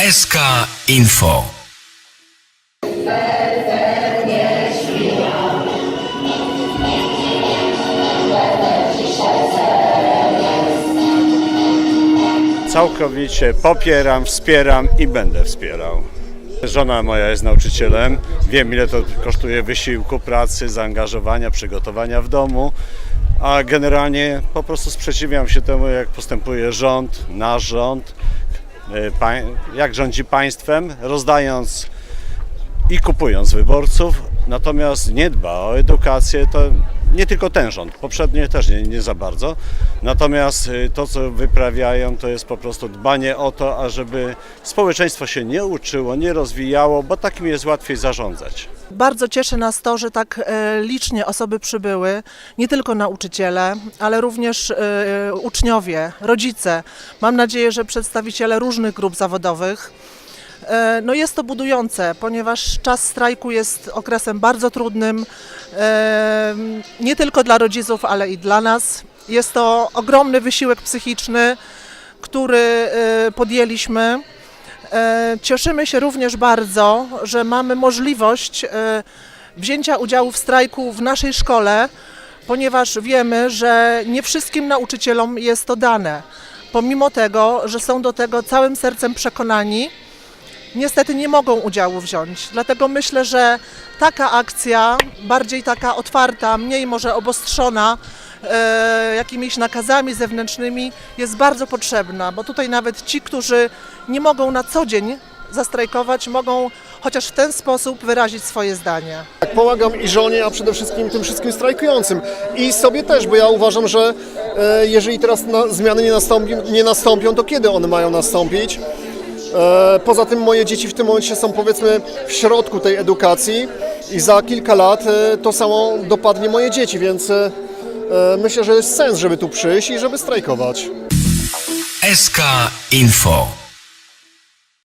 SK Info. Całkowicie popieram, wspieram i będę wspierał. Żona moja jest nauczycielem. Wiem, ile to kosztuje wysiłku, pracy, zaangażowania, przygotowania w domu. A generalnie po prostu sprzeciwiam się temu, jak postępuje rząd, nasz rząd, jak rządzi państwem, rozdając i kupując wyborców, natomiast nie dba o edukację, to nie tylko ten rząd, poprzednie też nie, nie za bardzo. Natomiast y, to, co wyprawiają, to jest po prostu dbanie o to, ażeby społeczeństwo się nie uczyło, nie rozwijało, bo takim jest łatwiej zarządzać. Bardzo cieszy nas to, że tak e, licznie osoby przybyły, nie tylko nauczyciele, ale również e, uczniowie, rodzice. Mam nadzieję, że przedstawiciele różnych grup zawodowych. E, No jest to budujące, ponieważ czas strajku jest okresem bardzo trudnym, nie tylko dla rodziców, ale i dla nas. Jest to ogromny wysiłek psychiczny, który podjęliśmy. E, Cieszymy się również bardzo, że mamy możliwość e, wzięcia udziału w strajku w naszej szkole, ponieważ wiemy, że nie wszystkim nauczycielom jest to dane. Pomimo tego, że są do tego całym sercem przekonani, niestety nie mogą udziału wziąć. Dlatego myślę, że taka akcja, bardziej taka otwarta, mniej może obostrzona jakimiś nakazami zewnętrznymi, jest bardzo potrzebna, bo tutaj nawet ci, którzy nie mogą na co dzień zastrajkować, mogą chociaż w ten sposób wyrazić swoje zdanie. Pomagam i żonie, a przede wszystkim tym wszystkim strajkującym. I sobie też, bo ja uważam, że e, jeżeli teraz na, zmiany nie, nastąpi, nie nastąpią, to kiedy one mają nastąpić? E, poza tym moje dzieci w tym momencie są powiedzmy w środku tej edukacji i za kilka lat e, to samo dopadnie moje dzieci, więc e, e, myślę, że jest sens, żeby tu przyjść i żeby strajkować. SK Info.